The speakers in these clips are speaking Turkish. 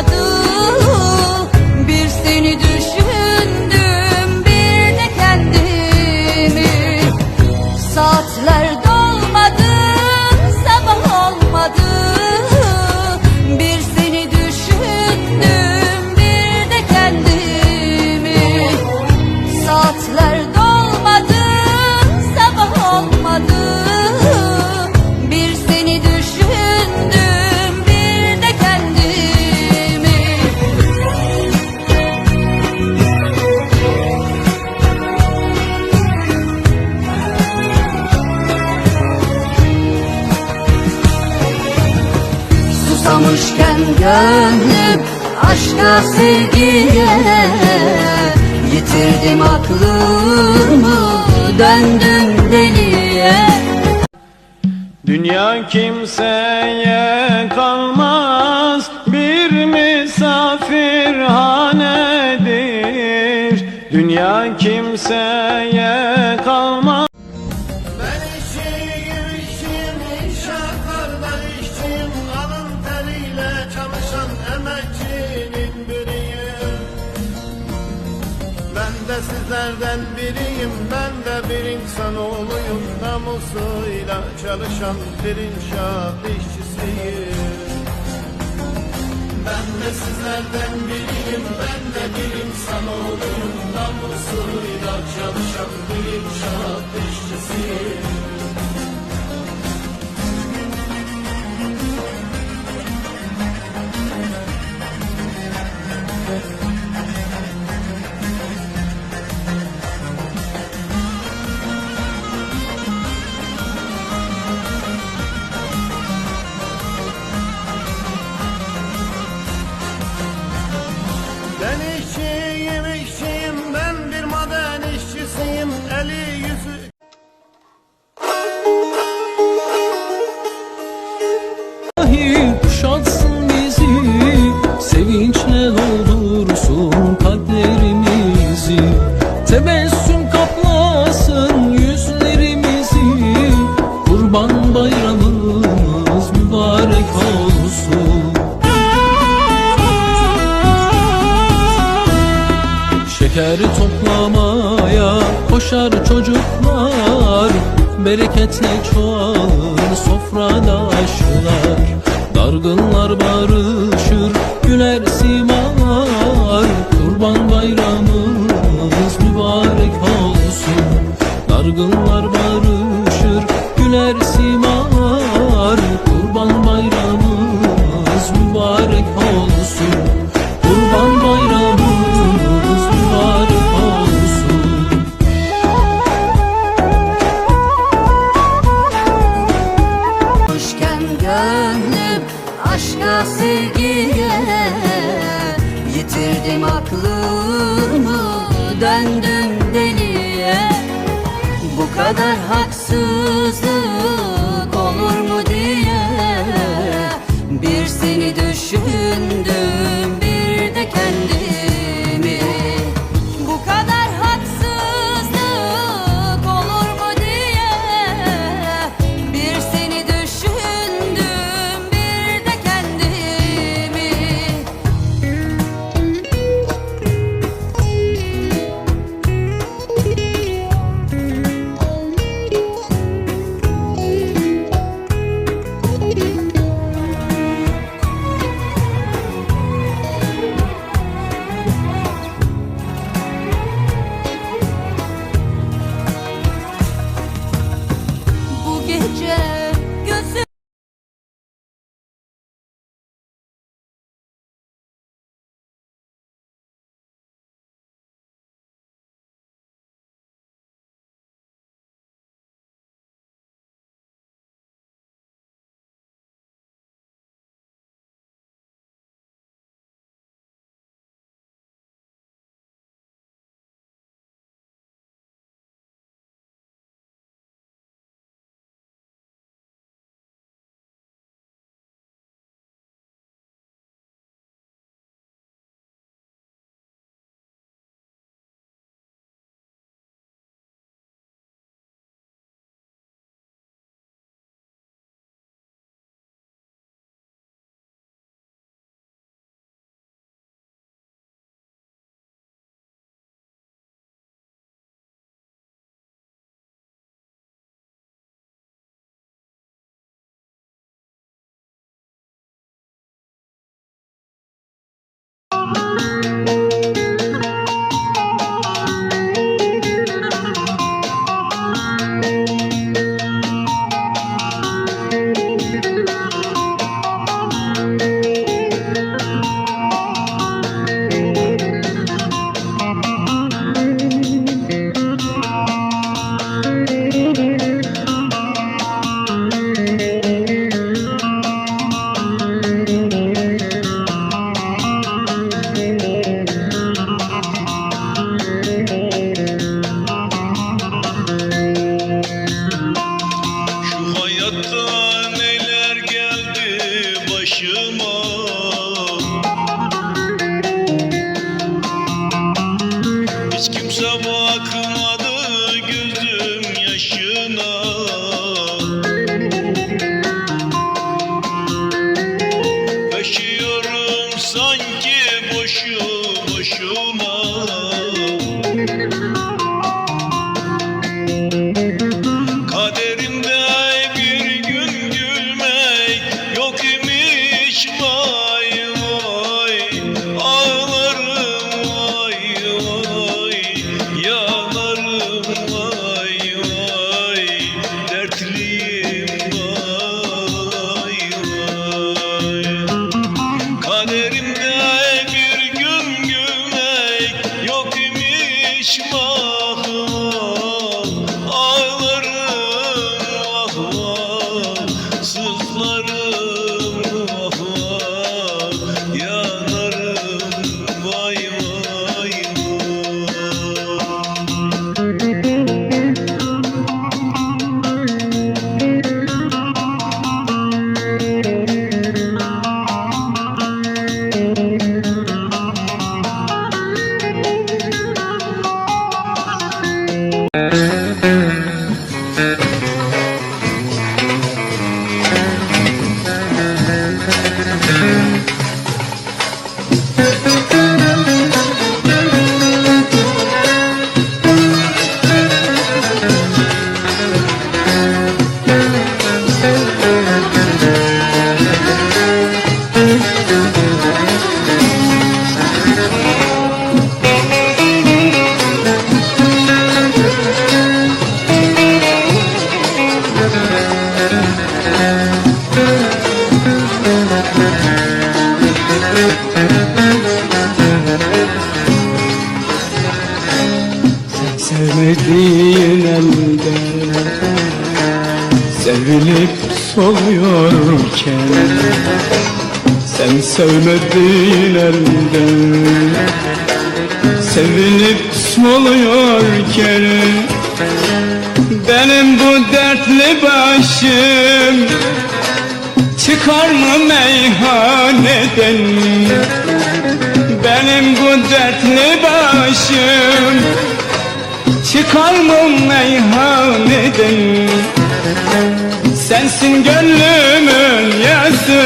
satu Gönlüm aşka sevgiye Yitirdim aklımı döndüm deliye. Dünya kimseye kalmaz bir misafirhanedir. Dünya kimseye de sizlerden biriyim, ben de bir insanoğluyum Namusuyla çalışan bir inşaat işçisiyim. Ben de sizlerden biriyim, ben de bir insanoğluyum Namusuyla çalışan bir inşaat işçisiyim Bereketle çoğalır sofrada aşılar. Dargınlar barışır güler simalar Kurban bayramımız mübarek olsun. Dargınlar Sevmediğin elde. Sevilip soluyorken Benim bu dertli başım Çıkar mı meyhaneden? Benim bu dertli başım Çıkar mı meyhaneden? Sensin gönlümün yası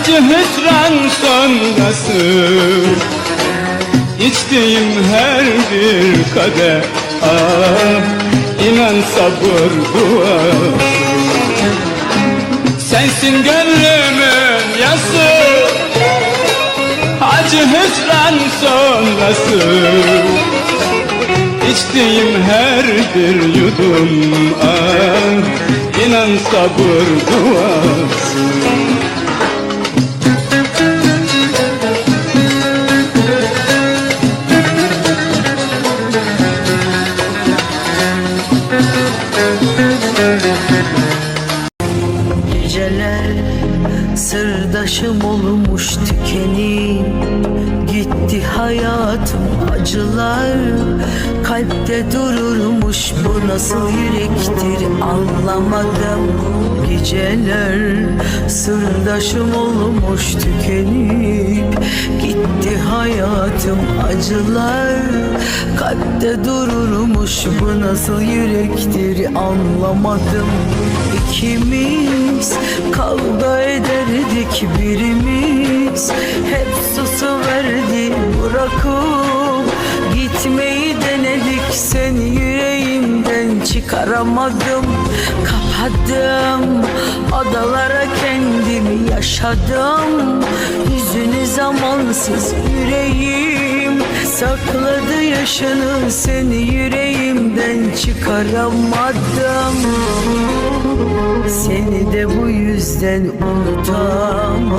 Acı hüsran sonrası. İçtiğim her bir kadeh Ah inan sabır duası Sensin gönlümün yası. Acı hüsran sonrası. İçtiğim her bir yudum ah inan sabır duası sırdaşım olmuş tükenip Gitti hayatım acılar. Kalpte dururmuş bu nasıl yürektir anlamadım. Geceler sırdaşım olmuş tükenip Gitti hayatım acılar. Kalpte dururmuş bu nasıl yürektir anlamadım İkimiz. Kavga ederdik birimiz. Hep susuverdi bırakıp. Gitmeyi denedik seni yüreğimden çıkaramadım. Kapadım odalara kendimi yaşadım. Yüzünü zamansız yüreğim Sakladı yaşını seni yüreğimden çıkaramadım Seni de bu yüzden unutamadım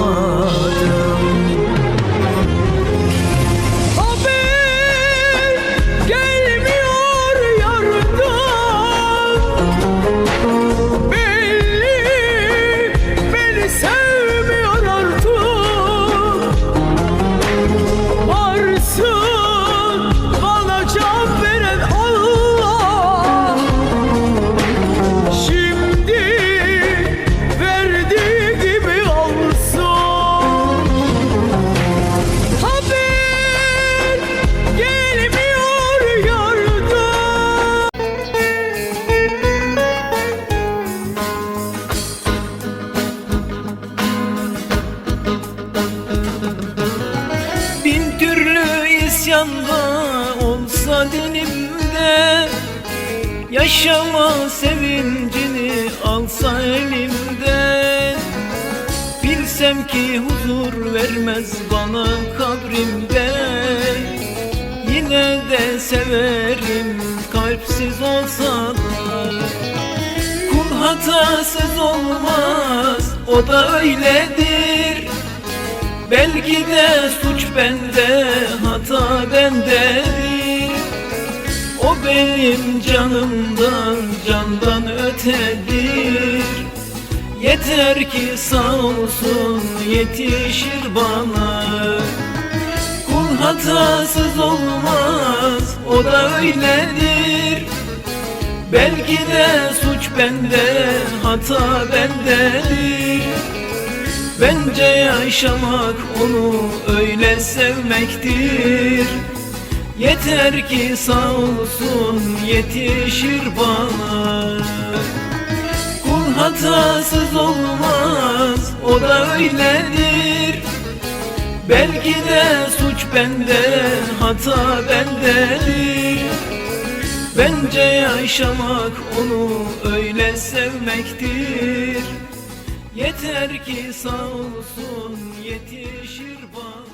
Yaşama sevincini alsa elimden Bilsem ki huzur vermez bana kabrimde. Yine de severim kalpsiz olsa da Kul hatasız olmaz o da öyledir. Belki de suç bende hata bendedir O benim canımdan candan ötedir. Yeter ki sağ olsun yetişir bana. Kul hatasız olmaz o da öyledir. Belki de suç bende hata bendedir. Bence yaşamak onu öyle sevmektir Yeter ki sağ olsun yetişir bana. Kul hatasız olmaz o da öyledir. Belki de suç bende hata bendedir. Bence yaşamak onu öyle sevmektir. Yeter ki sağ olsun yetişir bana